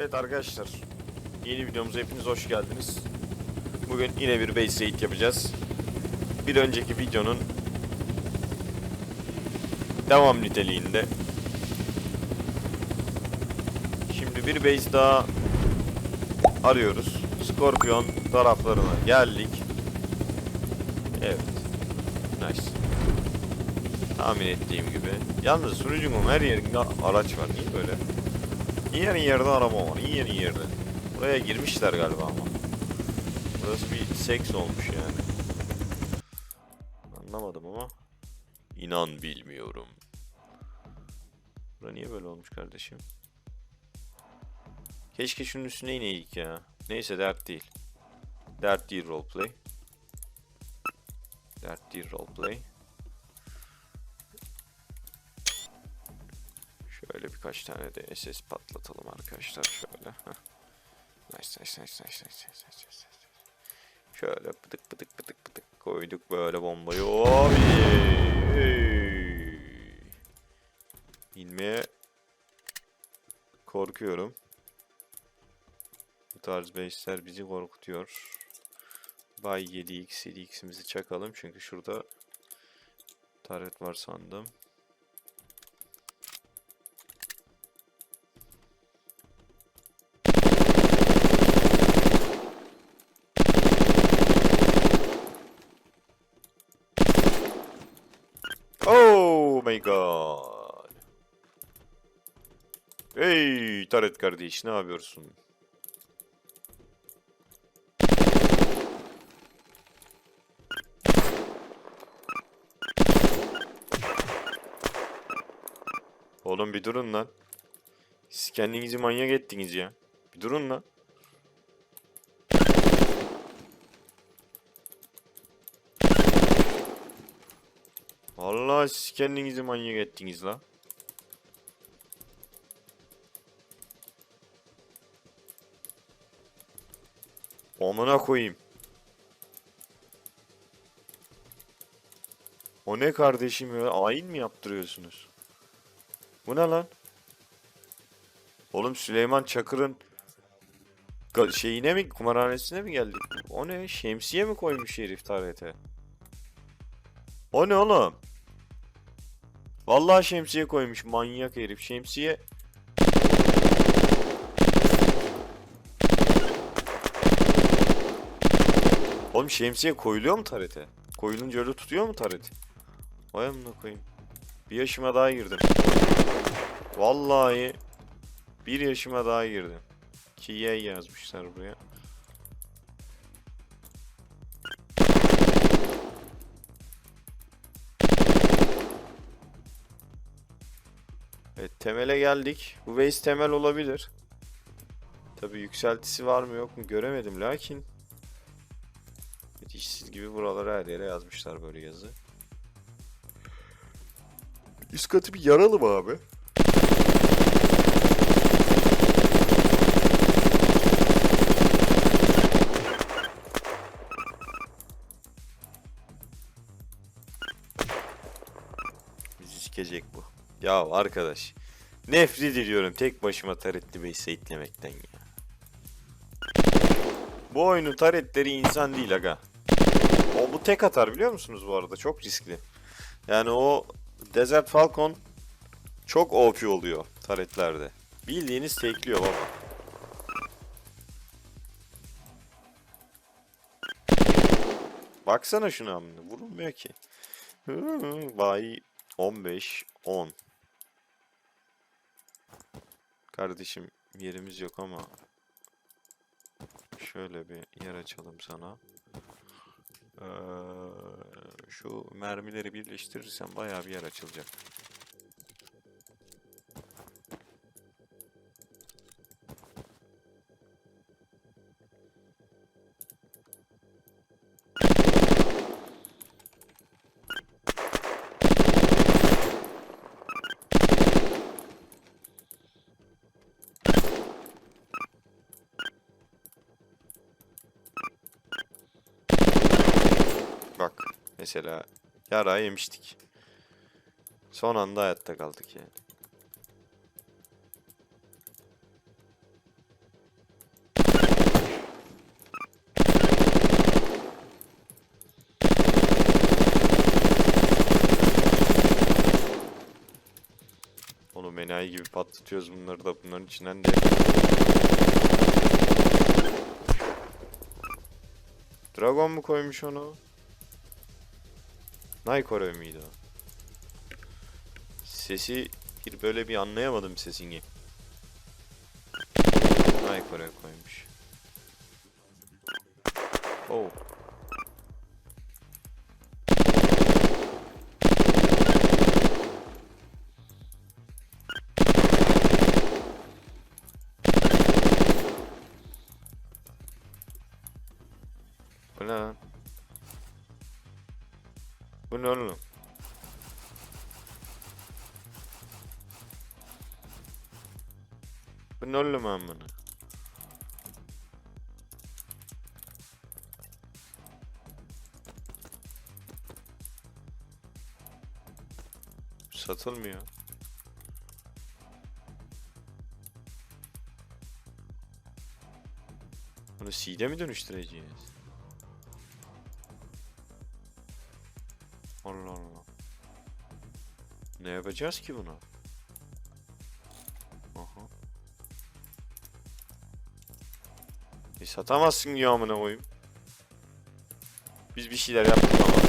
Evet arkadaşlar. Yeni videomuza hepiniz hoş geldiniz. Bugün yine bir base raid yapacağız. Bir önceki videonun devam niteliğinde. Şimdi bir base daha arıyoruz. Scorpion taraflarına geldik. Evet. Nice. Tahmin ettiğim gibi. Yalnız sunucunun her yerinde araç var. Niye böyle? İyi yerin yerde araba var. Yerin yerde. Buraya girmişler galiba ama. Burası bir seks olmuş yani. Anlamadım ama. İnan bilmiyorum. Bura niye böyle olmuş kardeşim? Keşke şunun üstüne ineydik ya. Neyse dert değil. Dert değil roleplay. Dert değil roleplay. Birkaç tane de SS patlatalım arkadaşlar şöyle. Nice nice nice nice nice nice nice nice. Şöyle pıtık pıtık pıtık pıtık koyduk böyle bombayı. Oy! İnmeye korkuyorum. Bu tarz base'ler bizi korkutuyor. Bay 7x 7x'imizi çakalım çünkü şurada taret var sandım. My god. Hey Taret kardeş ne yapıyorsun? Oğlum bir durun lan. Siz kendinizi manyak ettiniz ya. Bir durun lan. Vallahi siz kendinizi manyak ettiniz la. Amına koyayım. O ne kardeşim ya? Ayin mi yaptırıyorsunuz? Bu ne lan? Oğlum Süleyman Çakır'ın şeyine mi kumarhanesine mi geldik? O ne? Şemsiye mi koymuş herif tarihte? O ne oğlum? Vallahi şemsiye koymuş manyak herif. Şemsiye Oğlum şemsiye koyuluyor mu tarete? Koyulunca öyle tutuyor mu taret? Vay amına koyayım. Bir yaşıma daha girdim. Vallahi bir yaşıma daha girdim. Kiye yazmışlar buraya. Evet temele geldik. Bu base temel olabilir. Tabi yükseltisi var mı yok mu göremedim lakin. İşsiz gibi buralara her yere yazmışlar böyle yazı. Üst katı bir yaralı mı abi? Bizi sikecek bu. Ya arkadaş. Nefret ediyorum tek başıma taretli base itlemekten ya. Bu oyunun taretleri insan değil aga. O bu tek atar biliyor musunuz bu arada? Çok riskli. Yani o Desert Falcon çok OP oluyor taretlerde. Bildiğiniz tekliyor baba. Baksana şuna amına vurulmuyor ki. Bay 15 10. Kardeşim yerimiz yok ama şöyle bir yer açalım sana. Ee, şu mermileri birleştirirsen bayağı bir yer açılacak. mesela. Yara yemiştik. Son anda hayatta kaldık yani. Oğlum enayi gibi patlatıyoruz bunları da bunların içinden de. Dragon mu koymuş onu? Naikore miydi o? Sesi bir böyle bir anlayamadım sesini. Naikore koymuş. Oh. Bu ne oğlum? Satılmıyor. Bunu CD'e mi dönüştüreceğiz? Allah Allah. Ne yapacağız ki buna? Aha. E satamazsın ya amına koyayım. Biz bir şeyler yaptık ama.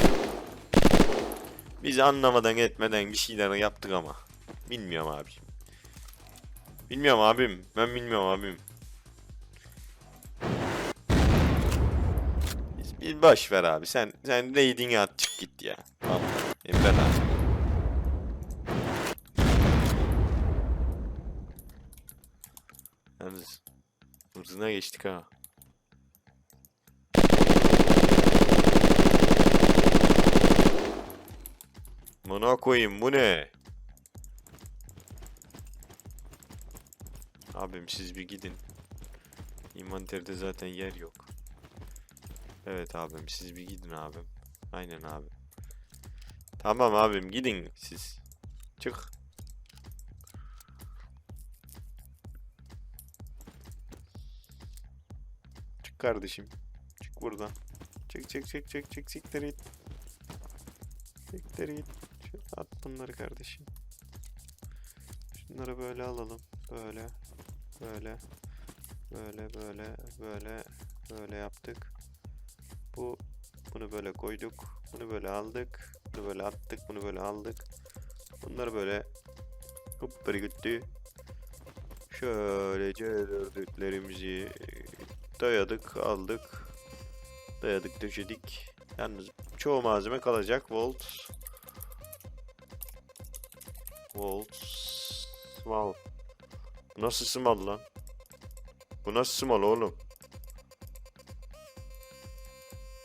Biz anlamadan etmeden bir şeyler yaptık ama. Bilmiyorum abi. Bilmiyorum abim. Ben bilmiyorum abim. Biz boş ver abi. Sen sen raiding'e at çık git ya. Tamam. Emre abi. Yalnız hırzına geçtik ha. Buna koyayım bu ne? Abim siz bir gidin. İnventerde zaten yer yok. Evet abim siz bir gidin abim. Aynen abi. Tamam abim gidin siz. Çık. Çık kardeşim. Çık buradan. Çık çık çık çık çık siktir git. Siktir git. At bunları kardeşim. Şunları böyle alalım. Böyle. Böyle. Böyle böyle böyle böyle yaptık. Bu bunu böyle koyduk. Bunu böyle aldık. Bunu böyle attık. Bunu böyle aldık. Bunları böyle hop böyle gitti. Şöylece dördüklerimizi dayadık, aldık. Dayadık, döşedik. Yalnız çoğu malzeme kalacak. Volt. Volt. Small. Nasıl small lan? Bu nasıl small oğlum?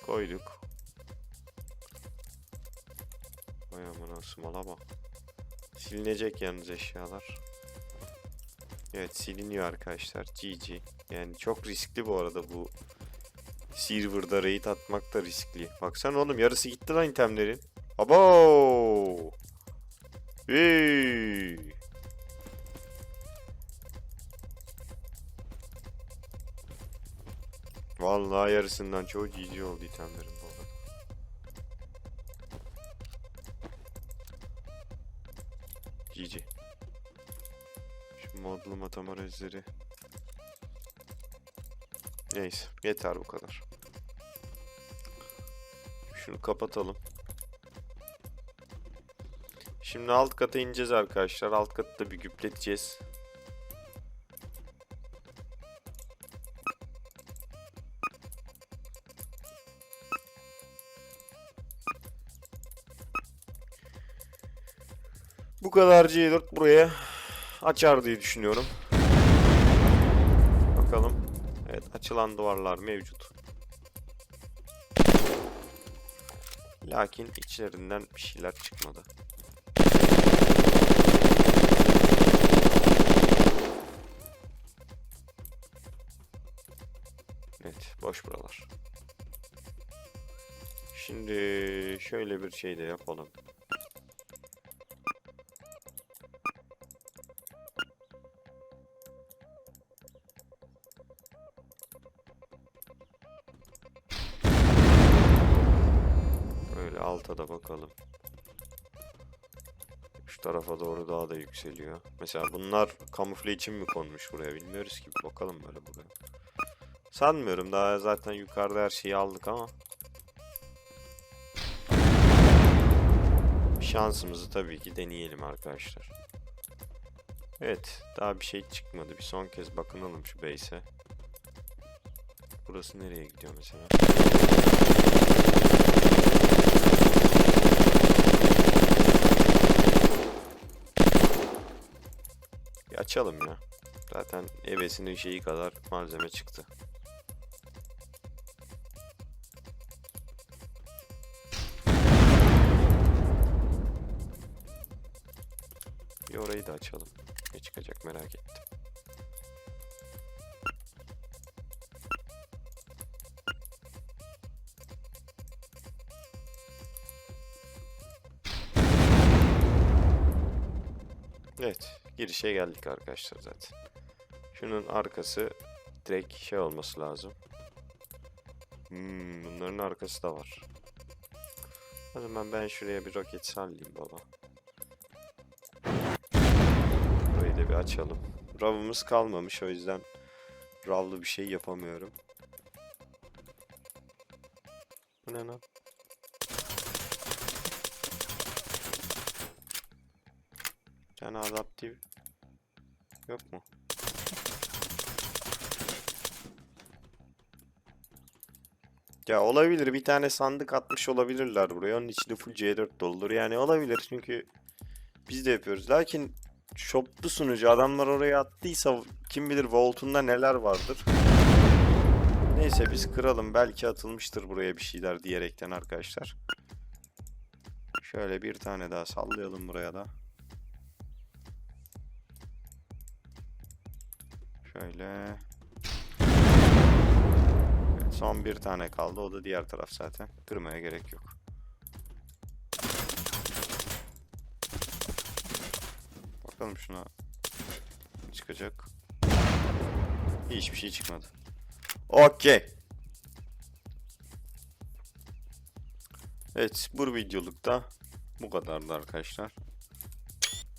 Koyduk. Vay aman small'a bak. Silinecek yalnız eşyalar. Evet siliniyor arkadaşlar. GG. Yani çok riskli bu arada bu serverda raid atmak da riskli. Baksana oğlum yarısı gitti lan itemlerin. Abo! Hey! Vallahi yarısından çoğu GG oldu itemlerin bu arada. GG. Şu modlu matamarezleri. Neyse yeter bu kadar. Şunu kapatalım. Şimdi alt kata ineceğiz arkadaşlar. Alt katı da bir güpleteceğiz. Kadar C4 buraya açar diye düşünüyorum. Bakalım. Evet açılan duvarlar mevcut. Lakin içlerinden bir şeyler çıkmadı. Evet boş buralar. Şimdi şöyle bir şey de yapalım. Alta da bakalım. Şu tarafa doğru daha da yükseliyor. Mesela bunlar kamufle için mi konmuş buraya bilmiyoruz ki. Bakalım böyle buraya. Sanmıyorum daha zaten yukarıda her şeyi aldık ama. Şansımızı tabii ki deneyelim arkadaşlar. Evet daha bir şey çıkmadı. Bir son kez bakınalım şu base'e. Burası nereye gidiyor mesela? Açalım ya. Zaten evesinin şeyi kadar malzeme çıktı. Bir orayı da açalım. Ne çıkacak merak ettim. Girişe geldik arkadaşlar zaten. Şunun arkası direkt şey olması lazım. Hmm, bunların arkası da var. O zaman ben şuraya bir roket sallayayım baba. Burayı da bir açalım. RAW'ımız kalmamış o yüzden RAW'lı bir şey yapamıyorum. Bu ne lan? Tane adaptif yok mu? Ya olabilir bir tane sandık atmış olabilirler buraya. Onun içinde full C4 doludur. Yani olabilir çünkü biz de yapıyoruz. Lakin shoplu sunucu adamlar oraya attıysa kim bilir Vault'unda neler vardır. Neyse biz kıralım. Belki atılmıştır buraya bir şeyler diyerekten arkadaşlar. Şöyle bir tane daha sallayalım buraya da. Şöyle. Evet, son bir tane kaldı. O da diğer taraf zaten. Kırmaya gerek yok. Bakalım şuna çıkacak. Hiçbir şey çıkmadı. Okey. Evet bu videolukta bu kadardı arkadaşlar.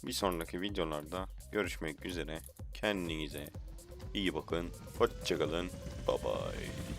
Bir sonraki videolarda görüşmek üzere. Kendinize iyi bakın. Hoşçakalın. Bye bye.